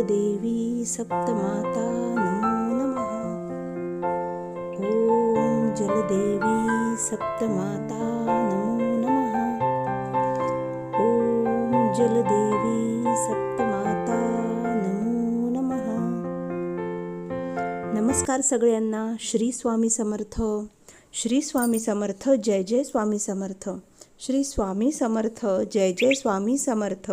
जलदेवी सप्तमाता नमो नमः। ॐ जलदेवी सप्तमाता नमो नमः। ॐ जलदेवी सप्तमाता नमो नमः। नमस्कार सगळ्यांना श्री स्वामी समर्थ श्री स्वामी समर्थ जय जय स्वामी समर्थ श्री स्वामी समर्थ जय जय स्वामी समर्थ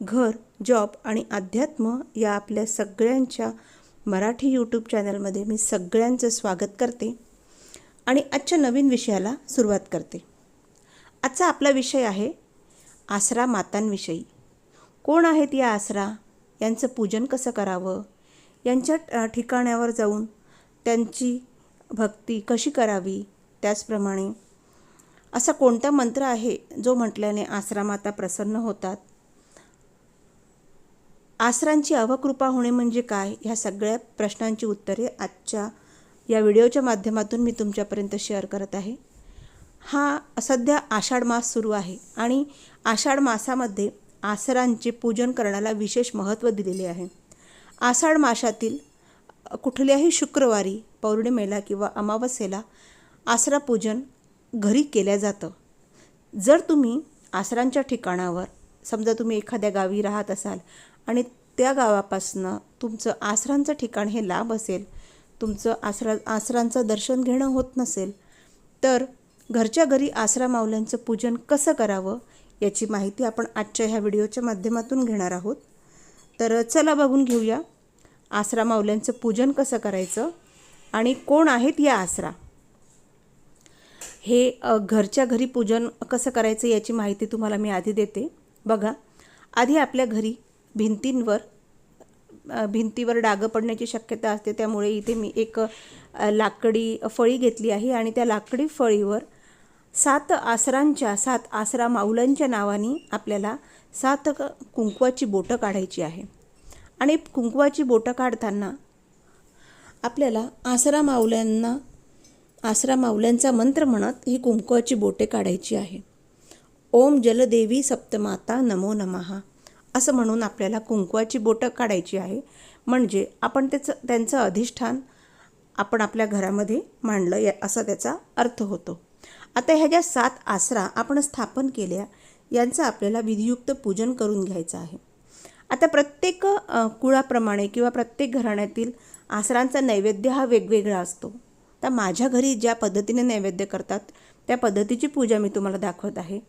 घर जॉब आणि अध्यात्म या आपल्या सगळ्यांच्या मराठी यूट्यूब चॅनलमध्ये मी सगळ्यांचं स्वागत करते आणि आजच्या नवीन विषयाला सुरुवात करते. आजचा आपला विषय आहे आसरा मातांविषयी. कोण आहेत या आसरा? यांचं पूजन कसं करावं? यांच्या ठिकाण्यावर ठिकाणावर जाऊन त्यांची भक्ती कशी करावी? त्याचप्रमाणे असा कोणता मंत्र आहे जो म्हटल्याने आसरा माता प्रसन्न होतात? आसरांची अवकृपा होणे म्हणजे काय? ह्या सगळ्या प्रश्नांची उत्तरे आजच्या या व्हिडिओच्या माध्यमातून मी तुमच्यापर्यंत शेअर करत आहे. हा सध्या आषाढ मास सुरू आहे आणि आषाढ मासामध्ये आसरांचे पूजन करण्याला विशेष महत्त्व दिलेले आहे. आषाढ मासातील कुठल्याही शुक्रवारी पौर्णिमेला किंवा अमावस्येला आसरा पूजन घरी केल्या जातं. जर तुम्ही आसरांच्या ठिकाणावर समजा तुम्ही एखाद्या गावी राहत असाल आणि त्या गावापासनं तुमचं आसरांचं ठिकाण हे लांब असेल तुमचं आसरा आसरांचं दर्शन घेणं होत नसेल तर घरच्या घरी आसरा माऊल्यांचं पूजन कसं करावं याची माहिती आपण आजच्या ह्या व्हिडिओच्या माध्यमातून घेणार आहोत. तर चला बघून घेऊया आसरा माऊल्यांचं पूजन कसं करायचं आणि कोण आहेत या आसरा? हे घरच्या घरी पूजन कसं करायचं याची माहिती तुम्हाला मी आधी देते. बघा आधी आपल्या घरी भिंतींवर भिंतीवर डागं पडण्याची शक्यता असते. त्यामुळे इथे मी एक लाकडी फळी घेतली आहे आणि त्या लाकडी फळीवर सात आसरांच्या सात आसरा माऊलांच्या नावाने आपल्याला सात क- कुंकवाची बोटं काढायची आहे. आणि कुंकवाची बोटं काढताना आपल्याला आसरा माऊल्यांना आसरा माऊल्यांचा मंत्र म्हणत ही कुंकवाची बोटे काढायची आहे. ओम जलदेवी सप्तमाता नमो नमहा असं म्हणून आपल्याला कुंकवाची बोटं काढायची आहे. म्हणजे आपण त्याचं त्यांचं अधिष्ठान आपण आपल्या घरामध्ये मांडलं या असा त्याचा अर्थ होतो. आता ह्या ज्या सात आसरा आपण स्थापन केल्या यांचं आपल्याला विधियुक्त पूजन करून घ्यायचं आहे. आता प्रत्येक कुळाप्रमाणे किंवा प्रत्येक घराण्यातील आसरांचा नैवेद्य हा वेगवेगळा असतो. तर माझ्या घरी ज्या पद्धतीने नैवेद्य करतात त्या पद्धतीची पूजा मी तुम्हाला दाखवत आहे.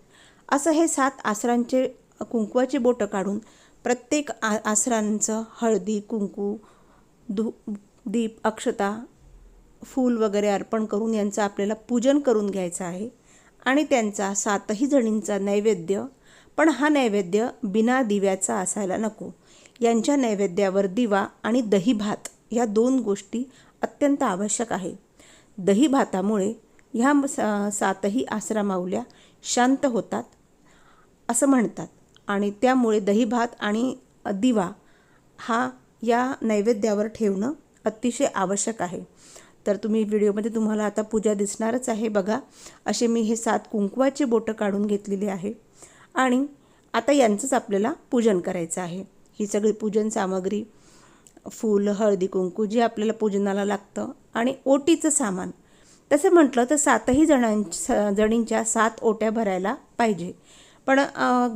असं हे सात आसरांचे कुंकवाची बोटं काढून प्रत्येक आ आसरांचं हळदी कुंकू धू दीप अक्षता फूल वगैरे अर्पण करून यांचं आपल्याला पूजन करून घ्यायचं आहे. आणि त्यांचा सातही जणींचा नैवेद्य पण हा नैवेद्य बिना दिव्याचा असायला नको. यांच्या नैवेद्यावर दिवा आणि दही भात ह्या दोन गोष्टी अत्यंत आवश्यक आहे. दही भातामुळे ह्या सातही आसरा माऊल्या शांत होतात असं म्हणतात. आणि त्यामुळे दही भात आणि दिवा हा या नैवेद्यावर ठेवणं अतिशय आवश्यक आहे. तर तुम्ही व्हिडिओमध्ये तुम्हाला आता पूजा दिसणारच आहे बघा. असे मी हे सात कुंकवाची बोटं काढून घेतलेली आहे. आणि आता यांचंच आपल्याला पूजन करायचं आहे. ही सगळी पूजन सामग्री फूल हळदी कुंकू जे आपल्याला पूजनाला लागतं आणि ओटीचं सामान. तसं म्हटलं तर सातही जणांच्या जणींच्या सात ओट्या भरायला पाहिजे. पण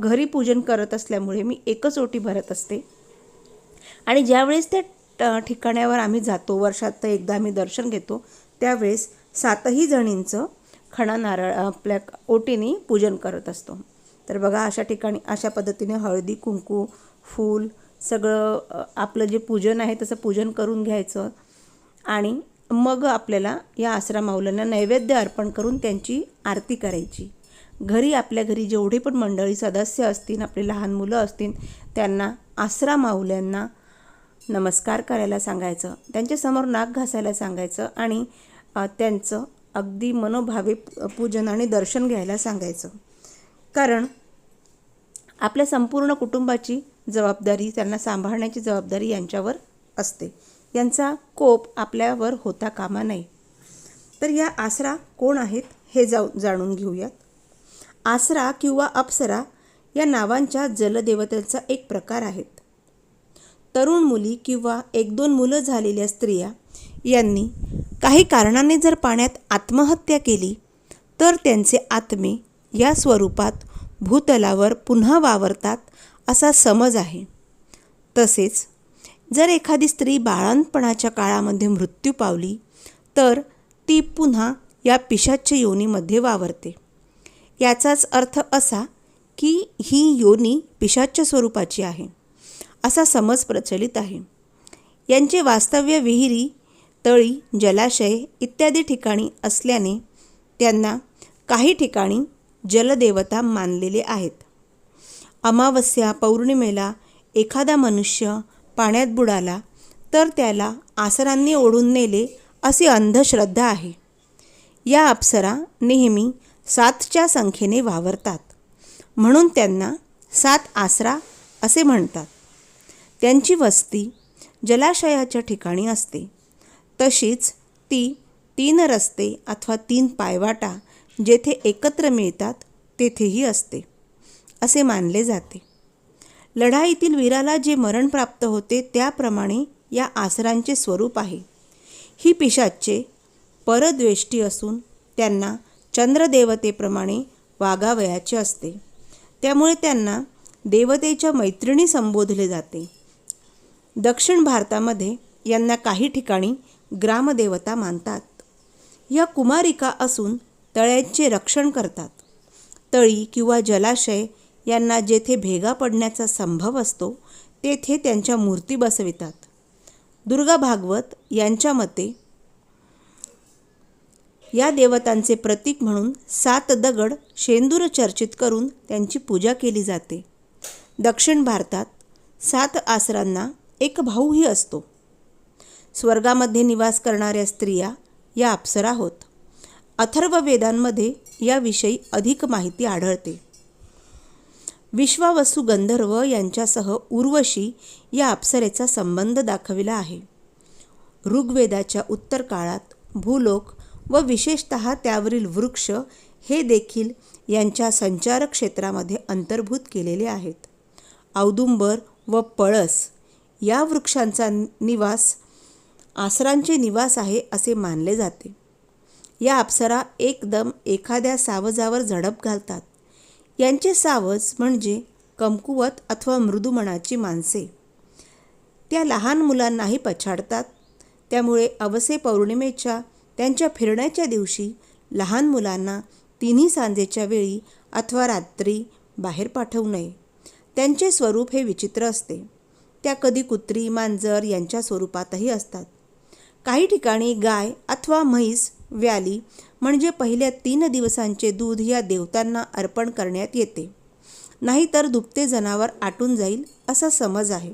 घरी पूजन करत असल्यामुळे मी एकच ओटी भरत असते. आणि ज्यावेळेस त्या ठिकाण्यावर आम्ही जातो वर्षात एकदा आम्ही दर्शन घेतो त्यावेळेस सातही जणींचं खणा नारळ आपल्या ओटीने पूजन करत असतो. तर बघा अशा ठिकाणी अशा पद्धतीने हळदी कुंकू फूल सगळं आपलं जे पूजन आहे तसं पूजन करून घ्यायचं. आणि मग आपल्याला या आसरा माऊलांना नैवेद्य अर्पण करून त्यांची आरती करायची. घरी आपल्या घरी जेवढे पण मंडळी सदस्य असतील आपले लहान मुलं असतील त्यांना आसरा माऊल्यांना नमस्कार करायला सांगायचं त्यांच्यासमोर नाक घासायला सांगायचं आणि त्यांचं अगदी मनोभावे पूजन आणि दर्शन घ्यायला सांगायचं. कारण आपल्या संपूर्ण कुटुंबाची जबाबदारी त्यांना सांभाळण्याची जबाबदारी यांच्यावर असते. यांचा कोप आपल्यावर होता कामा नये. तर या आसरा कोण आहेत हे जाऊ जाणून घेऊयात. आसरा किंवा अप्सरा या नावांच्या जलदेवतेचा एक प्रकार आहेत. तरुण मुली किंवा एक दोन मुलं झालेल्या स्त्रिया यांनी काही कारणाने जर पाण्यात आत्महत्या केली तर त्यांचे आत्मे या स्वरूपात भूतलावर पुन्हा वावरतात असा समज आहे. तसेच जर एखादी स्त्री बाळंतपणाच्या काळामध्ये मृत्यू पावली तर ती पुन्हा या पिशाच्य योनीमध्ये वावरते. याचाच अर्थ असा की ही योनी पिशाच्य स्वरूपाची आहे असा समज प्रचलित आहे. यांचे वास्तव्य विहिरी तळी जलाशय इत्यादी ठिकाणी असल्याने त्यांना काही ठिकाणी जलदेवता मानलेले आहेत. अमावस्या पौर्णिमेला एखादा मनुष्य पाण्यात बुडाला तर त्याला आसरांनी ओढून नेले अशी अंधश्रद्धा आहे. या अप्सरा नेहमी सातच्या संख्येने वावरतात. म्हणून त्यांना सात आसरा असे म्हणतात. त्यांची वस्ती जलाशयाच्या ठिकाणी असते. तशीच ती तीन रस्ते अथवा तीन पायवाटा जेथे एकत्र मिळतात तेथेही असते असे मानले जाते. लढाईतील वीराला जे मरण प्राप्त होते त्याप्रमाणे या आसरांचे स्वरूप आहे. ही पिशाच्चे परद्वेष्टी असून त्यांना चंद्रदेवतेप्रमाणे वागावयाचे असते. त्यामुळे त्यांना देवतेच्या मैत्रिणी संबोधले जाते. दक्षिण भारतामध्ये यांना काही ठिकाणी ग्रामदेवता मानतात. या कुमारिका असून तळ्यांचे रक्षण करतात. तळी किंवा जलाशय यांना जेथे भेगा पडण्याचा संभव असतो तेथे त्यांच्या मूर्ती बसवितात. दुर्गा भागवत यांच्या मते या देवतांचे प्रतीक म्हणून सात दगड शेंदूर चर्चित करून त्यांची पूजा केली जाते. दक्षिण भारतात सात आसरांना एक भाऊही असतो. स्वर्गामध्ये निवास करणाऱ्या स्त्रिया या अप्सरा होत. अथर्व वेदांमध्ये याविषयी अधिक माहिती आढळते. विश्वावसू गंधर्व यांच्यासह उर्वशी या अप्सरेचा संबंध दाखविला आहे. ऋग्वेदाच्या उत्तर काळात भूलोक व विशेषत त्यावरील वृक्ष हे देखील यांच्या संचार क्षेत्रामध्ये अंतर्भूत केलेले आहेत. औदुंबर व पळस या वृक्षांचा निवास आसरांचे निवास आहे असे मानले जाते. या अप्सरा एकदम एखाद्या सावजावर झडप घालतात. यांचे सावज म्हणजे कमकुवत अथवा मृदुमनाची माणसे. त्या लहान मुलांनाही पछाडतात. त्यामुळे अवसे पौर्णिमेच्या त्यांच्या फिरण्याच्या दिवशी लहान मुलांना तिन्ही सांजेच्या वेळी अथवा रात्री बाहेर पाठवू नये. त्यांचे स्वरूप हे विचित्र असते. त्या कधी कुत्री मांजर यांच्या स्वरूपातही असतात. काही ठिकाणी गाय अथवा म्हैस व्याली म्हणजे पहिल्या तीन दिवसांचे दूध या देवतांना अर्पण करण्यात येते. नाहीतर दुभते जनावर आटून जाईल असा समज आहे.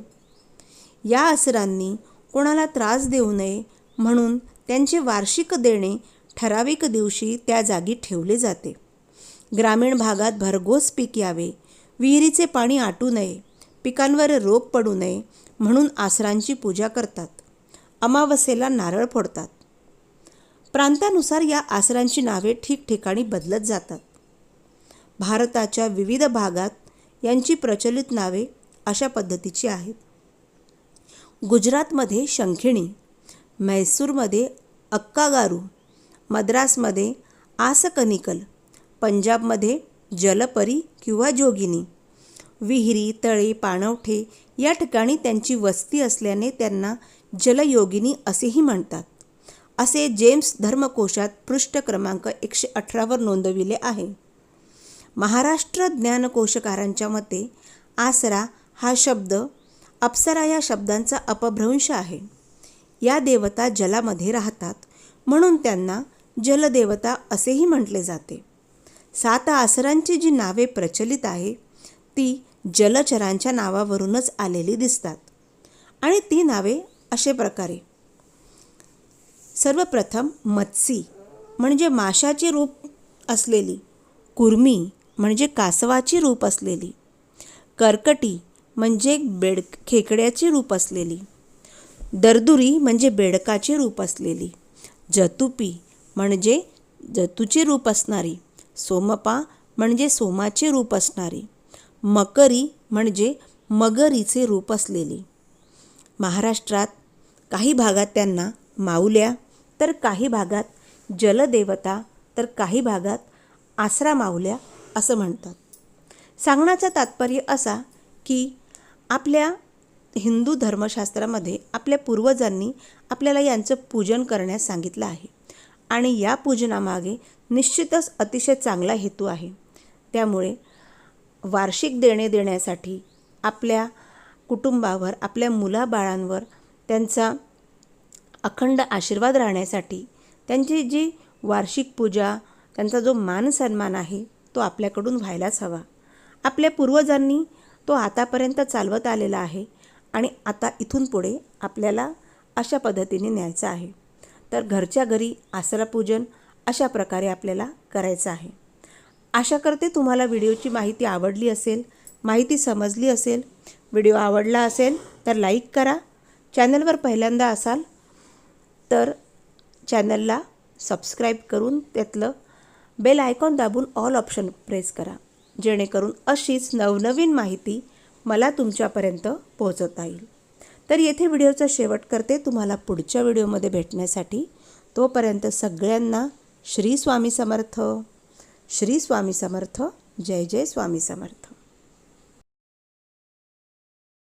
या असरांनी कोणाला त्रास देऊ नये म्हणून त्यांचे वार्षिक देणे ठराविक दिवशी त्या जागी ठेवले जाते. ग्रामीण भागात भरघोस पीक यावे. विहिरीचे पाणी आटू नये. पिकांवर रोग पडू नये म्हणून आसरांची पूजा करतात. अमावस्येला नारळ फोडतात. प्रांतानुसार या आसरांची नावे ठिकठिकाणी बदलत जातात. भारताच्या विविध भागात यांची प्रचलित नावे अशा पद्धतीची आहेत. गुजरातमध्ये शंखिणी म्हैसूरमध्ये अक्कागारू मद्रासमध्ये आसकनिकल पंजाबमध्ये जलपरी किंवा जोगिनी. विहिरी तळे पाणवठे या ठिकाणी त्यांची वस्ती असल्याने त्यांना जलयोगिनी असेही म्हणतात. असे जेम्स धर्मकोशात पृष्ठ क्रमांक एकशे अठरावर नोंदविले आहे. महाराष्ट्र ज्ञानकोशकारांच्या मते आसरा हा शब्द अप्सरा या शब्दांचा अपभ्रंश आहे. या देवता जलामध्ये राहतात. म्हणून त्यांना जलदेवता असेही म्हटले जाते. सात आसरांची जी नावे प्रचलित आहे ती जलचरांच्या नावावरूनच आलेली दिसतात. आणि ती नावे असे प्रकारे. सर्वप्रथम मत्सी म्हणजे माशाचे रूप असलेली कुर्मी म्हणजे कासवाची रूप असलेली कर्कटी म्हणजे बेड खेकड्याचे रूप असलेली दरदुरी म्हणजे बेडकाचे रूप असलेली. जतुपी म्हणजे जतूचे रूप असणारी. सोमपा म्हणजे सोमाचे रूप असणारी. मकरी म्हणजे मगरीचे रूप असलेली. महाराष्ट्रात काही भागात त्यांना माऊल्या तर काही भागात जलदेवता तर काही भागात आसरा माऊल्या असं म्हणतात. सांगण्याचं तात्पर्य असा की आपल्या हिंदू धर्मशास्त्रामध्ये आपल्या पूर्वजांनी आपल्याला यांचं पूजन करण्यास सांगितलं आहे. आणि या पूजनामागे निश्चितच अतिशय चांगला हेतू आहे. त्यामुळे वार्षिक देणे देण्यासाठी आपल्या कुटुंबावर आपल्या मुलाबाळांवर त्यांचा अखंड आशीर्वाद राहण्यासाठी त्यांची जी वार्षिक पूजा त्यांचा जो मान सन्मान आहे तो आपल्याकडून व्हायलाच हवा. आपल्या पूर्वजांनी तो आतापर्यंत चालवत आलेला आहे. आणि आता इथून पुढे आपल्याला अशा पद्धतीने न्यायचं आहे. तर घरच्या घरी आसरापूजन अशा प्रकारे आपल्याला करायचं आहे. आशा करते तुम्हाला व्हिडिओची माहिती आवडली असेल माहिती समजली असेल व्हिडिओ आवडला असेल तर लाईक करा. चॅनलवर पहिल्यांदा असाल तर चॅनलला सबस्क्राईब करून त्यातलं बेल आयकॉन दाबून ऑल ऑप्शन प्रेस करा. जेणेकरून अशीच नवनवीन माहिती मला तुमच्यापर्यंत पोहोचवता येईल. तर येथे व्हिडिओचा शेवट करते. तुम्हाला पुढच्या व्हिडिओमध्ये भेटण्यासाठी तोपर्यंत सगळ्यांना श्री स्वामी समर्थ. श्री स्वामी समर्थ. जय जय स्वामी समर्थ.